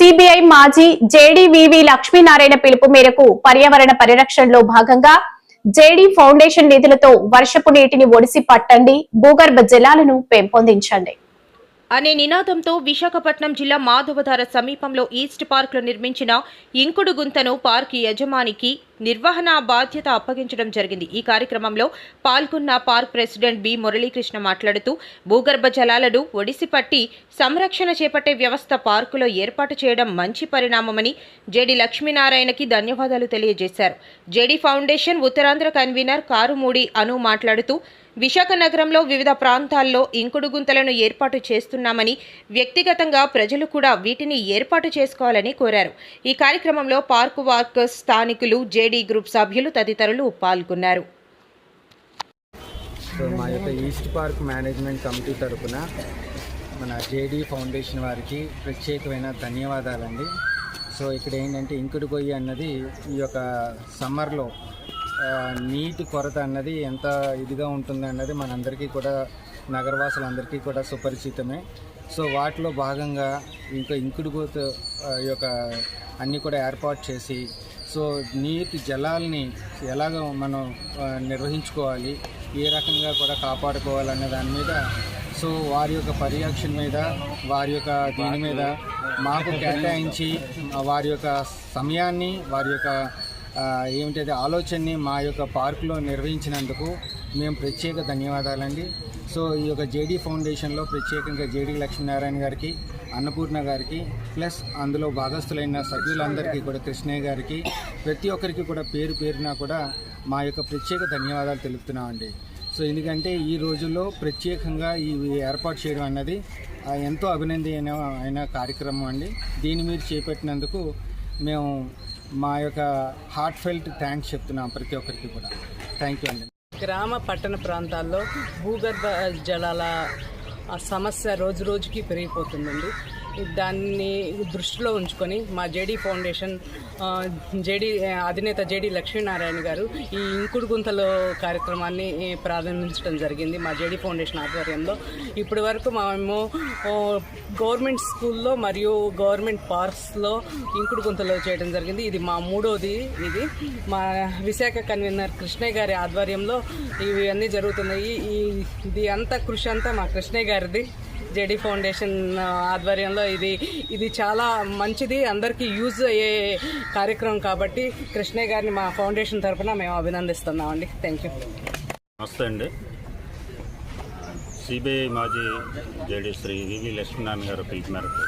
CBI మాజీ జేడీవీవి లక్ష్మీనారాయణ పిలుపు మేరకు పర్యావరణ పరిరక్షణలో భాగంగా జేడీ ఫౌండేషన్ నిధులతో వర్షపు నీటిని ఒడిసి పట్టండి భూగర్భ జలాలను పెంపొందించండి. అనే నినాదంతో విశాఖపట్నం జిల్లా మాధవధార సమీపంలో ఈస్ట్ పార్క్లో నిర్మించిన ఇంకుడు గుంతను పార్క్ యజమానికి నిర్వహణ బాధ్యత అప్పగించడం జరిగింది. ఈ కార్యక్రమంలో పాల్గొన్న పార్క్ ప్రెసిడెంట్ బి. మురళీకృష్ణ మాట్లాడుతూ భూగర్భ జలాలను ఒడిసిపట్టి సంరక్షణ చేపట్టే వ్యవస్థ పార్కులో ఏర్పాటు చేయడం మంచి పరిణామమని జేడి లక్ష్మీనారాయణకి ధన్యవాదాలు తెలియజేశారు. JD foundation Uttarandhra convener Karumudi Anu మాట్లాడుతూ విశాఖ నగరంలో వివిధ ప్రాంతాల్లో ఇంకుడు గుంతలను ఏర్పాటు చేస్తున్నామని వ్యక్తిగతంగా ప్రజలు కూడా వీటిని ఏర్పాటు చేసుకోవాలని కోరారు. ఈ కార్యక్రమంలో పార్కు వర్కర్స్ స్థానికులు జేడీ గ్రూప్ సభ్యులు తదితరులు పాల్గొన్నారు. సో మా యొక్క ఈస్ట్ పార్క్ మేనేజ్మెంట్ కమిటీ తరపున మన జేడీ ఫౌండేషన్ వారికి ప్రత్యేకమైన ధన్యవాదాలండి. సో ఇక్కడ ఏంటంటే ఇంకుడు గొయ్యి అన్నది ఈ యొక్క సమ్మర్లో నీటి కొరత అన్నది ఎంత ఇదిగా ఉంటుంది అన్నది మనందరికీ కూడా నగరవాసులందరికీ కూడా సుపరిచితమే. సో వాటిలో భాగంగా ఇంకా ఇంకుడు గోత ఈ యొక్క అన్నీ కూడా ఏర్పాటు చేసి సో నీటి జలాల్ని ఎలాగ మనం నిర్వహించుకోవాలి ఏ రకంగా కూడా కాపాడుకోవాలనే దాని మీద సో వారి యొక్క పర్యవేక్షణ మీద వారి యొక్క దీని మీద మాకు కేటాయించి వారి యొక్క సమయాన్ని వారి యొక్క ఏమిటది ఆలోచనని మా యొక్క పార్కులో నిర్వహించినందుకు మేము ప్రత్యేక ధన్యవాదాలండి. సో ఈ యొక్క జేడీ ఫౌండేషన్లో ప్రత్యేకంగా జేడీ లక్ష్మీనారాయణ గారికి అన్నపూర్ణ గారికి ప్లస్ అందులో భాగస్థులైన సభ్యులందరికీ కూడా కృష్ణయ్య గారికి ప్రతి ఒక్కరికి కూడా పేరు పేరున కూడా మా యొక్క ప్రత్యేక ధన్యవాదాలు తెలుపుతున్నామండి. సో ఎందుకంటే ఈ రోజుల్లో ప్రత్యేకంగా ఈ ఏర్పాటు చేయడం అన్నది ఎంతో అభినందన అయిన కార్యక్రమం అండి. దీన్ని మీరు చేపట్టినందుకు మేము మా యొక్క హార్ట్ ఫెల్ట్ థ్యాంక్స్ చెప్తున్నాం ప్రతి ఒక్కరికి కూడా. థ్యాంక్ యూ అండి. గ్రామ పట్టణ ప్రాంతాల్లో భూగర్భ జలాల సమస్య రోజు రోజుకి పెరిగిపోతుందండి. దాన్ని దృష్టిలో ఉంచుకొని మా J D foundation J D అధినేత జేడీ లక్ష్మీనారాయణ గారు ఈ ఇంకుడు గుంతలో కార్యక్రమాన్ని ప్రారంభించడం జరిగింది మా జేడీ ఫౌండేషన్ ఆధ్వర్యంలో. ఇప్పటి వరకు మేము గవర్నమెంట్ స్కూల్లో మరియు గవర్నమెంట్ పార్క్స్లో ఇంకుడు గుంతలో చేయడం జరిగింది. ఇది మా మూడోది ఇది. మా విశాఖ కన్వీనర్ కృష్ణయ్య గారి ఆధ్వర్యంలో ఇవి అన్నీ జరుగుతున్నాయి. ఈ ఇది అంతా కృషి అంతా మా కృష్ణయ్య గారిది. జెడి ఫౌండేషన్ ఆధ్వర్యంలో ఇది ఇది చాలా మంచిది. అందరికీ యూజ్ అయ్యే కార్యక్రమం కాబట్టి కృష్ణయ్య గారిని మా ఫౌండేషన్ తరఫున మేము అభినందిస్తున్నామండి. థ్యాంక్ యూ నమస్తే అండి. సిబిఐ మాజీ జేడీ శ్రీ వివి లక్ష్మీనారాయణ గారు పిలుపు మేరకు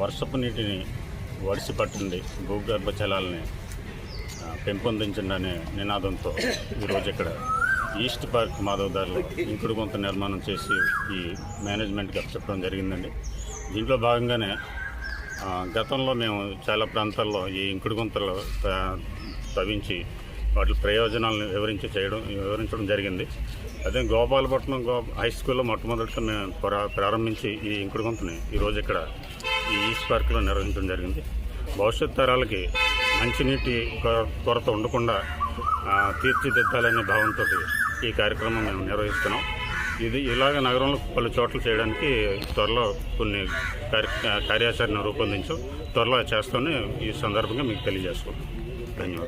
వర్షపు నీటిని వడిసి పట్టింది భూగర్భ జలాలని ఆ, పెంపొందించండి అనే నినాదంతో ఈరోజు ఇక్కడ ఈస్ట్ పార్క్ మాధవదారిలో ఇంకుడు కొంత నిర్మాణం చేసి ఈ మేనేజ్మెంట్కి చెప్పడం జరిగిందండి. దీంట్లో భాగంగానే గతంలో మేము చాలా ప్రాంతాల్లో ఈ ఇంకుడు గుంతలు తవ్వించి వాటి ప్రయోజనాలను వివరించి చేయడం వివరించడం జరిగింది. అదే గోపాలపట్నం గో హై స్కూల్లో మొట్టమొదటిగా మేము ప్రారంభించి ఈ ఇంకుడు గుంతని ఈరోజు ఇక్కడ ఈ ఈస్ట్ పార్క్లో నిర్వహించడం జరిగింది. భవిష్యత్ తరాలకి మంచినీటి కొరత ఉండకుండా తీర్చిదిద్దాలనే భావంతో ఈ కార్యక్రమం మేము నిర్వహిస్తున్నాం. ఇది ఇలాగ నగరంలో పలు చోట్ల చేయడానికి త్వరలో కొన్ని కార్య కార్యాచరణ రూపొందించు త్వరలో చేస్తామని ఈ సందర్భంగా మీకు తెలియజేసుకుంటాం ధన్యవాదాలు.